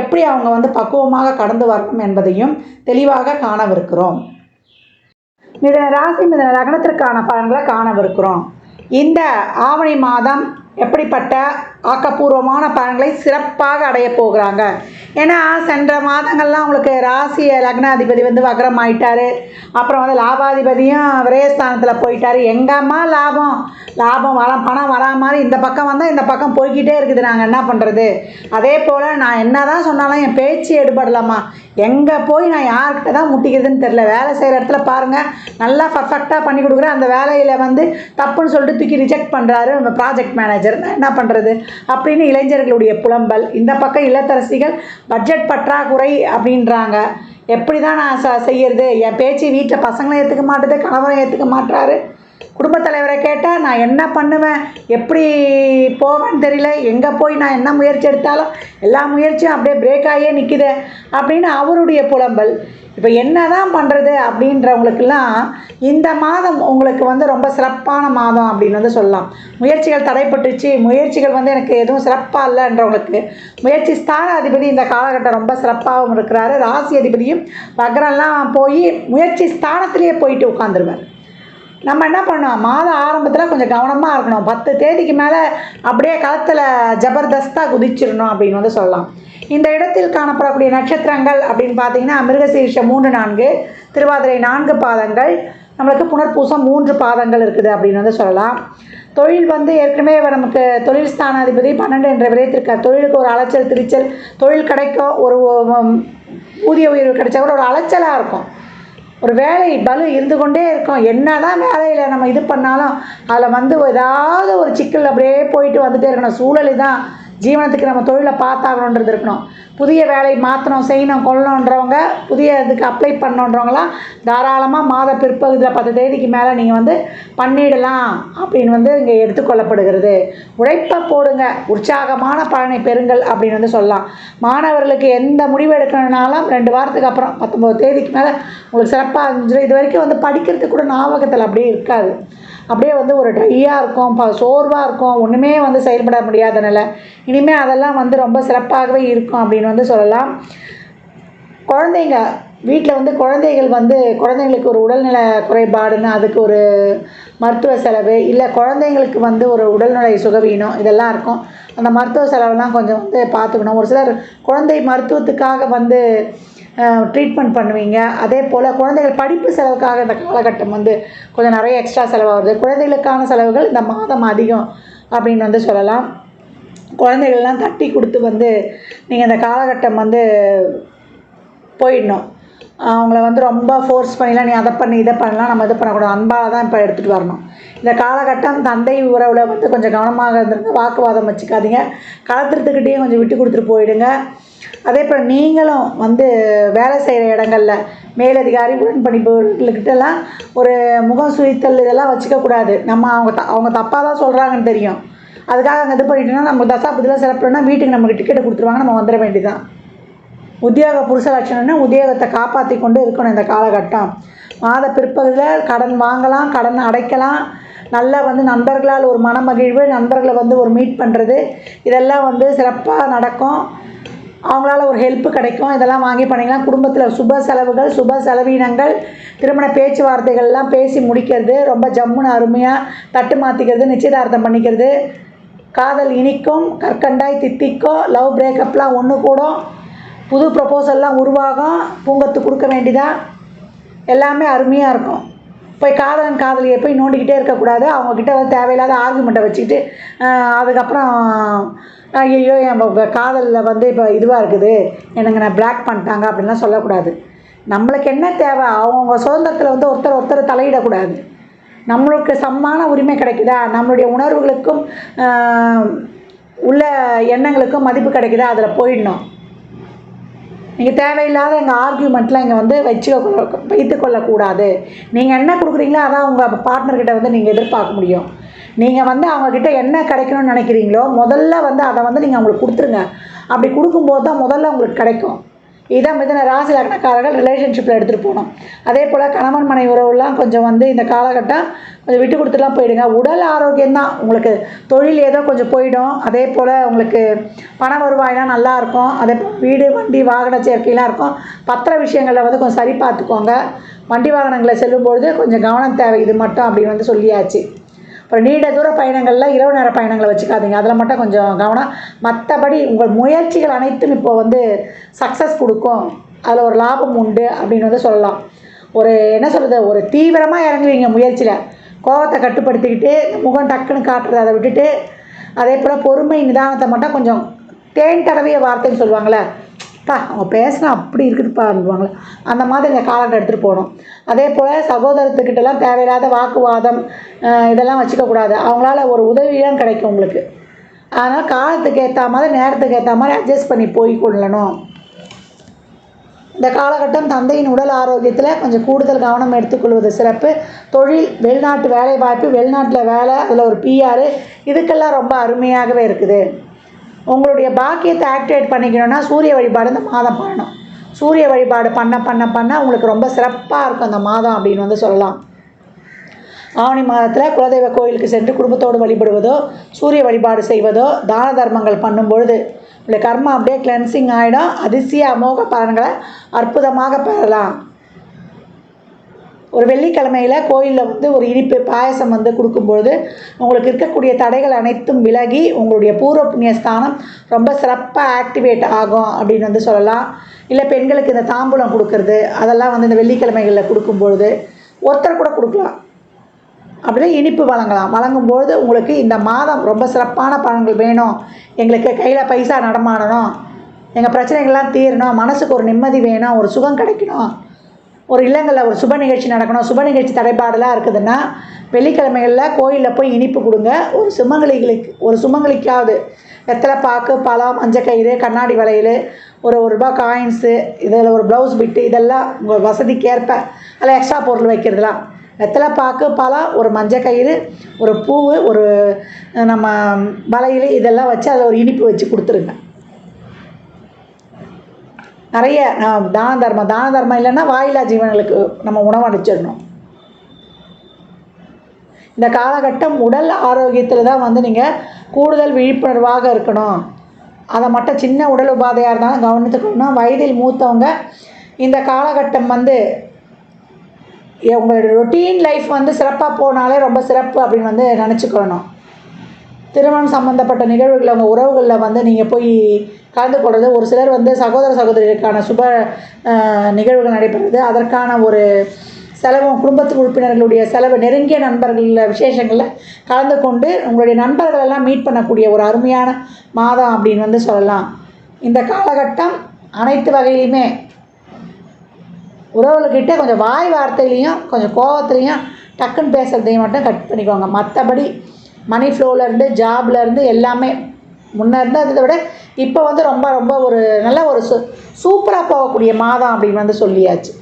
எப்படி அவங்க வந்து பக்குவமாக கடந்து வரணும் என்பதையும் தெளிவாக காணவிருக்கிறோம். மிதன ராசி மிதன லக்னத்திற்கான பலன்களை காணவிருக்கிறோம். இந்த ஆவணி மாதம் எப்படிப்பட்ட ஆக்கப்பூர்வமான பலன்களை சிறப்பாக அடைய போகிறாங்க? ஏன்னா சென்ற மாதங்கள்லாம் உங்களுக்கு ராசி லக்னாதிபதி வந்து வக்ரம் ஆயிட்டார் அப்புறம் வந்து லாபாதிபதியும் விரயஸ்தானத்தில் போயிட்டார். எங்கம்மா லாபம்? லாபம் வர பணம் வரா மாதிரி இந்த பக்கம் வந்தால் இந்த பக்கம் போய்க்கிட்டே இருக்குது. நாங்கள் என்ன பண்ணுறது அதே போல் நான் என்ன தான் சொன்னாலும் என் பேச்சு எடுபடலாமா எங்கே போய் நான் யார்கிட்ட தான் முட்டிக்கிறதுன்னு தெரில வேலை செய்கிற இடத்துல பாருங்கள் நல்லா பர்ஃபெக்டாக பண்ணி கொடுக்குறேன் அந்த வேலையில் வந்து தப்புன்னு சொல்லிட்டு தூக்கி ரிஜெக்ட் பண்ணுறாரு நம்ம ப்ராஜெக்ட் மேனேஜர் நான் என்ன பண்ணுறது அப்படின்னு இளைஞர்களுடைய புலம்பல். இந்த பக்கம் இல்லத்தரசிகள் பட்ஜெட் பற்றாக்குறை அப்படின்றாங்க. எப்படி தான் நான் ச செய்யறது? என் பேச்சு வீட்டில் பசங்களும் ஏற்றுக்க மாட்டேது கணவரும் ஏற்றுக்க மாட்டுறாரு. குடும்பத் தலைவரை கேட்டால் நான் என்ன பண்ணுவேன்? எப்படி போவேன்னு தெரியல. எங்கே போய் நான் என்ன முயற்சி எடுத்தாலும் எல்லா முயற்சியும் அப்படியே பிரேக் ஆகியே நிற்கிது அப்படின்னு அவருடைய புலம்பல். இப்போ என்ன தான் பண்ணுறது அப்படின்றவங்களுக்கெல்லாம் இந்த மாதம் உங்களுக்கு வந்து ரொம்ப சிறப்பான மாதம் அப்படின்னு வந்து சொல்லலாம். முயற்சிகள் தடைப்பட்டுச்சு முயற்சிகள் வந்து எனக்கு எதுவும் சிறப்பாக இல்லைன்றவங்களுக்கு முயற்சி ஸ்தான அதிபதி இந்த காலகட்டம் ரொம்ப சிறப்பாகவும் இருக்கிறாரு. ராசி அதிபதியும் வக்ரம்லாம் போய் முயற்சி ஸ்தானத்திலேயே போயிட்டு உட்காந்துருவார் நம்ம என்ன பண்ணோம் மாத ஆரம்பத்தில் கொஞ்சம் கவனமாக இருக்கணும். பத்து தேதிக்கு மேலே அப்படியே களத்தில் ஜபர்தஸ்தாக குதிச்சிடணும் அப்படின்னு வந்து சொல்லலாம். இந்த இடத்தில் காணப்படக்கூடிய நட்சத்திரங்கள் அப்படின்னு பார்த்தீங்கன்னா மிருகசீரிஷம் மூன்று நான்கு திருவாதிரை நான்கு பாதங்கள் நம்மளுக்கு புனர்பூசம் மூன்று பாதங்கள் இருக்குது அப்படின்னு வந்து சொல்லலாம். தொழில் வந்து ஏற்கனவே நமக்கு தொழில் ஸ்தானாதிபதி பன்னெண்டு என்ற விரைத்திருக்கார் தொழிலுக்கு ஒரு அலைச்சல் திரிச்சல் தொழில் கிடைக்கும் ஒரு ஊதிய உயர்வு கிடைச்சா கூட ஒரு அலைச்சலாக இருக்கும். ஒரு வேலை பலு இருந்து கொண்டே இருக்கும். என்ன தான் வேலையில் நம்ம இது பண்ணாலும் அதில் வந்து ஏதாவது ஒரு சிக்கல் அப்படியே போயிட்டு வந்துகிட்டே இருக்கணும். சூழல் தான் ஜீவனத்துக்கு நம்ம தொழிலை பார்த்தாகணுன்றது இருக்கணும். புதிய வேலை மாற்றணும் செய்யணும் கொள்ளணுன்றவங்க புதிய இதுக்கு அப்ளை பண்ணணுன்றவங்களாம் தாராளமாக மாத பிற்பகுதியில் பத்து தேதிக்கு மேலே நீங்கள் வந்து பண்ணிடலாம் அப்படின்னு வந்து இங்கே எடுத்துக்கொள்ளப்படுகிறது உழைப்பை போடுங்க. உற்சாகமான பலனை பெறுங்கள் அப்படின்னு வந்து சொல்லலாம். மாணவர்களுக்கு எந்த முடிவு எடுக்கணும்னாலும் ரெண்டு வாரத்துக்கு அப்புறம் பத்தொம்பது தேதிக்கு மேலே உங்களுக்கு சிறப்பாக இருந்துச்சு இது வரைக்கும் வந்து படிக்கிறதுக்கு கூட ஞாபகத்தில் அப்படியே இருக்காது. அப்படியே வந்து ஒரு ட்ரையாக இருக்கும் ப சோர்வாக இருக்கும் ஒன்றுமே வந்து செயல்பட முடியாத நிலை. இனிமேல் அதெல்லாம் வந்து ரொம்ப சிறப்பாகவே இருக்கும் அப்படின்னு வந்து சொல்லலாம். குழந்தைங்க வீட்டில் வந்து குழந்தைகள் வந்து குழந்தைங்களுக்கு ஒரு உடல்நல குறைபாடுன்னு அதுக்கு ஒரு மருத்துவ செலவு இல்லை குழந்தைங்களுக்கு வந்து ஒரு உடல்நிலை சுகவீனம் இதெல்லாம் இருக்கும். அந்த மருத்துவ செலவெல்லாம் கொஞ்சம் வந்து பார்த்துக்கணும். ஒரு சிலர் குழந்தை மருத்துவத்துக்காக வந்து ட்ரீட்மெண்ட் பண்ணுவீங்க. அதே போல் குழந்தைகள் படிப்பு செலவுக்காக இந்த காலகட்டம் வந்து கொஞ்சம் நிறைய எக்ஸ்ட்ரா செலவாகுது. குழந்தைகளுக்கான செலவுகள் இந்த மாதம் அதிகம் அப்படின்னு வந்து சொல்லலாம். குழந்தைகள்லாம் தட்டி கொடுத்து வந்து நீங்கள் இந்த காலகட்டம் வந்து போயிடணும். அவங்கள வந்து ரொம்ப ஃபோர்ஸ் பண்ணிலாம் நீ அதை பண்ணி இதை பண்ணலாம் நம்ம இது பண்ணக்கூடாது. அன்பாக தான் இப்போ எடுத்துகிட்டு வரணும். இந்த காலகட்டம் தந்தை உறவில் வந்து கொஞ்சம் கவனமாக இருந்துருங்க. வாக்குவாதம் வச்சுக்காதீங்க. கலத்துறதுக்கிட்டேயும் கொஞ்சம் விட்டு கொடுத்துட்டு போயிடுங்க. அதே போல் நீங்களும் வந்து வேலை செய்கிற இடங்களில் மேலதிகாரி உடன்பணிப்புகள்கிட்டலாம் ஒரு முகம் சுழித்தல் இதெல்லாம் வச்சுக்கக்கூடாது நம்ம அவங்க த அவங்க தப்பாக தான் சொல்கிறாங்கன்னு தெரியும். அதுக்காக அங்கே இது பண்ணிட்டோம்னா நம்ம தசாபதியில் சிறப்புனா வீட்டுக்கு நமக்கு டிக்கெட் கொடுத்துருவாங்க நம்ம வந்துட வேண்டியதான் உத்தியோக புருஷ லட்சணம்னா உத்தியோகத்தை காப்பாற்றி கொண்டு இருக்கணும் இந்த காலகட்டம். மாத பிற்பகுதியில் கடன் வாங்கலாம் கடன் அடைக்கலாம். நல்லா வந்து நண்பர்களால் ஒரு மனமகிழ்வு நண்பர்களை வந்து ஒரு மீட் பண்ணுறது இதெல்லாம் வந்து சிறப்பாக நடக்கும். அவங்களால ஒரு ஹெல்ப்பு கிடைக்கும். இதெல்லாம் வாங்கி பண்ணிக்கலாம். குடும்பத்தில் சுப செலவுகள் சுப செலவீனங்கள் திருமண பேச்சுவார்த்தைகள்லாம் பேசி முடிக்கிறது ரொம்ப ஜம்முன்னு அருமையாக தட்டு மாற்றிக்கிறது நிச்சயதார்த்தம் பண்ணிக்கிறது. காதல் இனிக்கும் கற்கண்டாய் தித்திக்கும் லவ் பிரேக்கப்லாம் ஒன்று கூடும். புது ப்ரப்போசல்லாம் உருவாகும். பூங்கத்து கொடுக்க வேண்டியதாக எல்லாமே அருமையாக இருக்கும். போய் காதலன் காதலியை போய் நோண்டிக்கிட்டே இருக்கக்கூடாது. அவங்கக்கிட்ட வந்து தேவையில்லாத ஆர்குமெண்ட்டை வச்சுக்கிட்டு அதுக்கப்புறம் ஐயோ என் காதலில் வந்து இப்போ இதுவாக இருக்குது. எனக்கு நான் பிளாக் பண்ணிட்டாங்க அப்படின்லாம் சொல்லக்கூடாது. நம்மளுக்கு என்ன தேவை? அவங்கவுங்க சுதந்திரத்தில் வந்து ஒருத்தர் ஒருத்தர் தலையிடக்கூடாது. நம்மளுக்கு சமமான உரிமை கிடைக்குதா? நம்மளுடைய உணர்வுகளுக்கும் உள்ள எண்ணங்களுக்கும் மதிப்பு கிடைக்குதா? அதில் போயிடணும். நீங்கள் தேவையில்லாத எங்கள் ஆர்கியூமெண்ட்லாம் இங்கே வந்து வச்சுக்க வைத்து கொள்ளக்கூடாது. நீங்கள் என்ன கொடுக்குறீங்களோ அதான் உங்கள் பார்ட்னர்கிட்ட வந்து நீங்கள் எதிர்பார்க்க முடியும். நீங்கள் வந்து அவங்கக்கிட்ட என்ன கிடைக்கணும்னு நினைக்கிறீங்களோ முதல்ல வந்து அதை வந்து நீங்கள் அவங்களுக்கு கொடுத்துருங்க. அப்படி கொடுக்கும்போது தான் முதல்ல உங்களுக்கு கிடைக்கும். இதான் மிதன ராசி லக்னக்காரர்கள் ரிலேஷன்ஷிப்பில் எடுத்துகிட்டு போகணும். அதே போல் கணவன் மனை உறவுலாம் கொஞ்சம் வந்து இந்த காலகட்டம் கொஞ்சம் விட்டு கொடுத்துலாம் போயிடுங்க. உடல் ஆரோக்கியம் தான். உங்களுக்கு தொழில் ஏதோ கொஞ்சம் போயிடும். அதே போல் உங்களுக்கு பண வருவாயெலாம் நல்லாயிருக்கும் அதே போல் வீடு வண்டி வாகன சேர்க்கையெலாம் இருக்கும். பத்திர விஷயங்களில் வந்து கொஞ்சம் சரி பார்த்துக்கோங்க. வண்டி வாகனங்களை செல்லும்பொழுது கொஞ்சம் கவனம் தேவை. இது மட்டும் அப்படின்னு வந்து சொல்லியாச்சு. அப்புறம் நீண்ட தூர பயணங்களில் இரவு நேர பயணங்களை வச்சுக்காதீங்க. அதில் மட்டும் கொஞ்சம் கவனம். மற்றபடி உங்கள் முயற்சிகள் அனைத்தும் இப்போ வந்து சக்ஸஸ் கொடுக்கும். அதில் ஒரு லாபம் உண்டு அப்படின்னு வந்து சொல்லலாம். ஒரு என்ன சொல்கிறது ஒரு தீவிரமாக இறங்குவீங்க முயற்சியில். கோபத்தை கட்டுப்படுத்திக்கிட்டு முகம் டக்குன்னு காட்டுறதை அதை விட்டுட்டு அதே போல் பொறுமை நிதானத்தை மட்டும் கொஞ்சம் தேன் தடவிய வார்த்தைன்னு சொல்லுவாங்களே பா அவங்க பேசினா அப்படி இருக்குதுப்பான்னுவாங்களே அந்த மாதிரி இந்த காலண்டர் எடுத்துகிட்டு போகணும் அதே போல் சகோதரத்துக்கிட்டலாம் தேவையில்லாத வாக்குவாதம் இதெல்லாம் வச்சுக்கக்கூடாது அவங்களால ஒரு உதவிலாம் கிடைக்கும் உங்களுக்கு. அதனால் காலத்துக்கு ஏற்ற மாதிரி நேரத்துக்கு ஏற்ற மாதிரி அட்ஜஸ்ட் பண்ணி போய் கொள்ளணும். இந்த காலகட்டம் தந்தையின் உடல் ஆரோக்கியத்தில் கொஞ்சம் கூடுதல் கவனம் எடுத்துக்கொள்வது சிறப்பு. தொழில் வெளிநாட்டு வேலை வாய்ப்பு வெளிநாட்டில் வேலை அதில் ஒரு பிஆர் இதுக்கெல்லாம் ரொம்ப அருமையாகவே இருக்குது. உங்களுடைய பாக்கியத்தை ஆக்டிவேட் பண்ணிக்கணும்னா சூரிய வழிபாடு இந்த மாதம் பண்ணணும். சூரிய வழிபாடு பண்ண பண்ண பண்ண உங்களுக்கு ரொம்ப சிறப்பாக இருக்கும் அந்த மாதம் அப்படின்னு வந்து சொல்லலாம். ஆவணி மாதத்தில் குலதெய்வ கோயிலுக்கு சென்று குடும்பத்தோடு வழிபடுவதோ சூரிய வழிபாடு செய்வதோ தான தர்மங்கள் பண்ணும் பொழுது உங்களுடைய கர்மா அப்படியே கிளென்சிங் ஆகிடும் அதிசய அமோக பலன்களை அற்புதமாக பெறலாம். ஒரு வெள்ளிக்கிழமையில் கோயிலில் வந்து ஒரு இனிப்பு பாயசம் வந்து கொடுக்கும்பொழுது உங்களுக்கு இருக்கக்கூடிய தடைகள் அனைத்தும் விலகி உங்களுடைய பூர்வ புண்ணிய ஸ்தானம் ரொம்ப சிறப்பாக ஆக்டிவேட் ஆகும் அப்படின்னு வந்து சொல்லலாம். இல்லை பெண்களுக்கு இந்த தாம்பூலம் கொடுக்கறது அதெல்லாம் வந்து இந்த வெள்ளிக்கிழமைகளில் கொடுக்கும்பொழுது ஒருத்தர் கூட கொடுக்கலாம். அப்படின்னா இனிப்பு வழங்கலாம். வழங்கும்பொழுது உங்களுக்கு இந்த மாதம் ரொம்ப சிறப்பான பலன்கள் வேணும். எங்களுக்கு கையில் பைசா நடமாடணும். எங்கள் பிரச்சனைகள்லாம் தீரணும். மனசுக்கு ஒரு நிம்மதி வேணும். ஒரு சுகம் கிடைக்கணும். ஒரு இல்லங்களில் ஒரு சுப நிகழ்ச்சி நடக்கணும். சுப நிகழ்ச்சி தடைபாடெல்லாம் இருக்குதுன்னா வெள்ளிக்கிழமைகளில் கோயிலில் போய் இனிப்பு கொடுங்க. ஒரு சுமங்கலிகளுக்கு ஒரு சுமங்கலிக்காவது. வெத்தலை பாக்கு பழம் மஞ்சக்கயிறு கண்ணாடி வளையல் ஒரு ஒரு ரூபா காயின்ஸு இதில் ஒரு ப்ளவுஸ் பிட்டு இதெல்லாம் உங்கள் வசதிக்கு ஏற்ப அதில் எக்ஸ்ட்ரா பொருள் வைக்கிறதுலாம். வெத்தலை பாக்கு பழம் ஒரு மஞ்சக்கயிறு ஒரு பூவு ஒரு நம்ம வளையல் இதெல்லாம் வச்சு அதில் ஒரு இனிப்பு வச்சு கொடுத்துருங்க. நிறைய தான தர்மம். தான தர்மம் இல்லைன்னா வாயிலா ஜீவன்களுக்கு நம்ம உணவளிச்சிடணும் இந்த காலகட்டம் உடல் ஆரோக்கியத்தில் தான் வந்து நீங்கள் கூடுதல் விழிப்புணர்வாக இருக்கணும். அதை மட்டும் சின்ன உடல் உபாதையாக இருந்தாலும் கவனித்துக்கணும் வயதில் மூத்தவங்க இந்த காலகட்டம் வந்து உங்களோட உங்களுடைய ரொட்டீன் லைஃப் வந்து சிறப்பாக போனாலே ரொம்ப சிறப்பு அப்படின்னு வந்து நினச்சிக்கணும். திருமணம் சம்மந்தப்பட்ட நிகழ்வுகளில் உங்கள் உறவுகளில் வந்து நீங்கள் போய் கலந்து கொள்வது ஒரு சிலர் வந்து சகோதர சகோதரிகளுக்கான சுப நிகழ்வுகள் நடைபெறுது. அதற்கான ஒரு செலவும் குடும்பத்து உறுப்பினர்களுடைய செலவு நெருங்கிய நண்பர்களில் விசேஷங்களில் கலந்து கொண்டு உங்களுடைய நண்பர்களெல்லாம் மீட் பண்ணக்கூடிய ஒரு அருமையான மாதம் அப்படின்னு வந்து சொல்லலாம். இந்த காலகட்டம் அனைத்து வகையிலையுமே உறவுகிட்ட கொஞ்சம் வாய் வார்த்தையிலையும் கொஞ்சம் கோவத்துலேயும் டக்குன்னு பேசுகிறதையும் மட்டும் கட் பண்ணிக்கோங்க. மற்றபடி மணி ஃப்ளோவிலேருந்து ஜாப்லேருந்து எல்லாமே முன்ன இருந்ததை விட இப்போ வந்து ரொம்ப ரொம்ப ஒரு நல்ல ஒரு சு சூப்பராக போகக்கூடிய மாதம் அப்படின்னு வந்து சொல்லியாச்சு.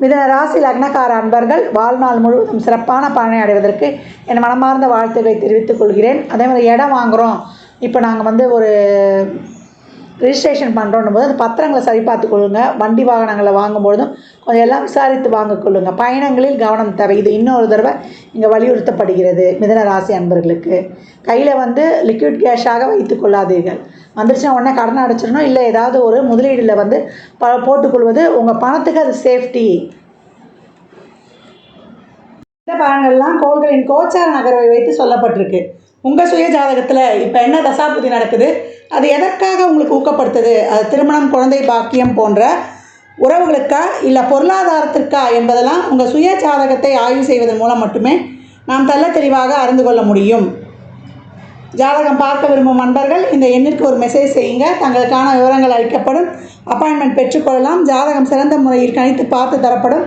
மிதன ராசி லக்னக்கார அன்பர்கள் வாழ்நாள் முழுவதும் சிறப்பான பலனை அடைவதற்கு என் மனமார்ந்த வாழ்த்துக்களை தெரிவித்துக் கொள்கிறேன். அதே மாதிரி இடம் வாங்குகிறோம் இப்போ நாங்கள் வந்து ஒரு ரிஜிஸ்ட்ரேஷன் பண்ணுறோன்னும் போது அந்த பத்திரங்களை சரி பார்த்து வண்டி வாகனங்களை வாங்கும்பொழுதும் கொஞ்சம் எல்லாம் விசாரித்து வாங்க பயணங்களில் கவனம் தேவை. இது இன்னொரு தடவை இங்கே வலியுறுத்தப்படுகிறது மிதன ராசி அன்பர்களுக்கு. கையில் வந்து லிக்விட் கேஷாக வைத்து கொள்ளாதீர்கள். வந்துருச்சுன்னா உடனே கடன் அடைச்சிடணும். இல்லை ஏதாவது ஒரு முதலீடில் வந்து ப போட்டுக்கொள்வது உங்கள் பணத்துக்கு அது சேஃப்டி இந்த பலன்கள்லாம் கோள்களின் கோச்சார நகர்வை வைத்து சொல்லப்பட்டிருக்கு. உங்கள் சுய ஜாதகத்தில் இப்போ என்ன தசாபுதி நடக்குது? அது எதற்காக உங்களுக்கு ஊக்கப்படுத்துது? அது திருமணம் குழந்தை பாக்கியம் போன்ற உறவுகளுக்கா இல்லை பொருளாதாரத்திற்கா என்பதெல்லாம் உங்கள் சுய ஜாதகத்தை ஆய்வு செய்வதன் மூலம் மட்டுமே நாம் தள்ள தெளிவாக அறிந்து கொள்ள முடியும். ஜாதகம் பார்க்க விரும்பும் நண்பர்கள் இந்த எண்ணிற்கு ஒரு மெசேஜ் செய்யுங்க. தங்களுக்கான விவரங்கள் அளிக்கப்படும். அப்பாயின்மெண்ட் பெற்றுக்கொள்ளலாம் ஜாதகம் சிறந்த முறையில் கணித்து பார்த்து தரப்படும்.